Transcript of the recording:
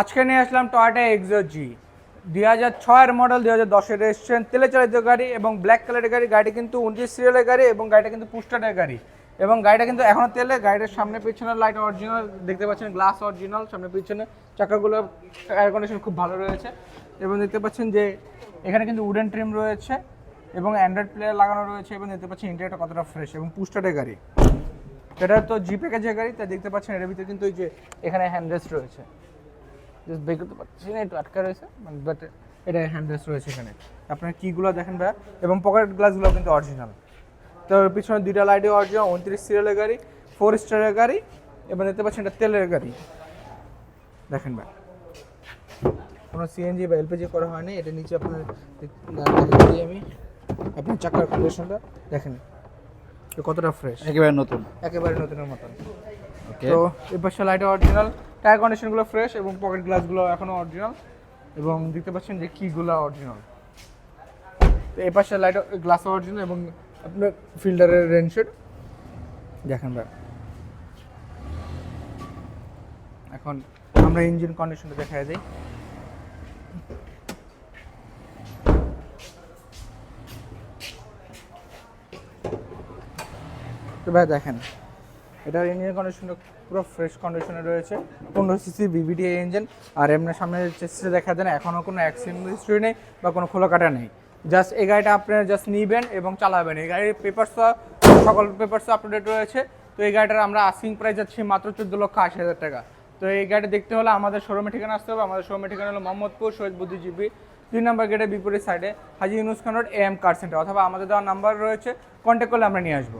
আজকে নিয়ে আসলাম Toyota Exo জি দুই হাজার ছয়ের মডেল দুই হাজার দশের রেজিস্ট্রেশন তেলে চালিত গাড়ি এবং ব্ল্যাক কালারের গাড়ি। গাড়িটা কিন্তু উনত্রিশ সিরিয়ালের গাড়ি এবং গাড়িটা কিন্তু পুস্টারের গাড়ি। এবং গাড়িটা কিন্তু এখনও তেলে গাড়ির সামনে পিছনে লাইট অরিজিনাল দেখতে পাচ্ছেন গ্লাস অরিজিনাল সামনে পিছনে চাকাগুলো এয়ার কন্ডিশন খুব ভালো রয়েছে। এবং দেখতে পাচ্ছেন যে এখানে কিন্তু উডেন ট্রিম রয়েছে এবং অ্যান্ড্রয়েড প্লেয়ার লাগানো রয়েছে এবং দেখতে পাচ্ছেন ইন্টারটা কতটা ফ্রেশ এবং পুস্টারের গাড়ি। এটা তো জি প্যাকেজের গাড়ি, তাই দেখতে পাচ্ছেন এর ভিতরে কিন্তু ওই যে এখানে হ্যান্ডরেস্ট রয়েছে। জাস্ট বের করতে পারছি না একটু আটকা রয়েছে বাট এটা হ্যান্ডরেস্ট রয়েছে এখানে। আপনার কিগুলো দেখেন ভাই এবং পকেট গ্লাসগুলো কিন্তু অরিজিনাল তো পিছনে দুইটা লাইটে অরিজিনাল উনত্রিশ সিরিয়ালের গাড়ি ফোর স্টারের গাড়ি এবং দেখতে পাচ্ছেন এটা তেলের গাড়ি। দেখেন ভাই কোনো সিএনজি বা এলপিজি করা হয়নি এটা নিচে আপনার আমি। আপনার চাকার কন্ডিশনটা দেখেন। কতটা ফ্রেশ একেবারে নতুন। একেবারে নতুনের মতন। তো এর পাশে লাইট অরিজিনাল টায়ার কন্ডিশনগুলো ফ্রেশ এবং পকেট গ্লাসগুলো এখনও অরিজিনাল এবং দেখতে পাচ্ছেন যে কিগুলো অরিজিনাল এই পাশে লাইট গ্লাস অরিজিনাল এবং আপনার ফিল্টারের রেনশেড দেখেন ভাই। এখন আমরা ইঞ্জিন কন্ডিশনটা দেখা দিই। তো ভাই দেখেন এটার ইঞ্জিন কন্ডিশনটা পুরো ফ্রেশ কন্ডিশনে রয়েছে। পনেরো সিসি বিবিডি ইঞ্জিন আর এমনি সামনে চেষ্টা দেখা যায় না এখনও কোনো অ্যাক্সিডেন্ট হিস্ট্রি নেই বা কোনো খোলা কাটা নেই। জাস্ট এই গাড়িটা আপনারা জাস্ট নিবেন এবং চালাবেন। এই গাড়ির পেপারস সকল পেপারস আপডেট রয়েছে। তো এই গাড়িটার আমরা আস্কিং প্রাইস যাচ্ছি মাত্র চোদ্দ লক্ষ আশি হাজার টাকা। তো এই গাড়ি দেখতে হলে আমাদের শোরুমে ঠিকানা আসতে হবে। আমাদের শোরুমে ঠিকানা হলো মোহাম্মদপুর, শহীদ বুদ্ধিজীবী। দুই নম্বর গেটের বিপরীত সাইডে Haji Yunus Khan road A M car centre অথবা আমাদের দেওয়ার নাম্বার রয়েছে। কন্ট্যাক্ট করলে আমরা নিয়ে আসব।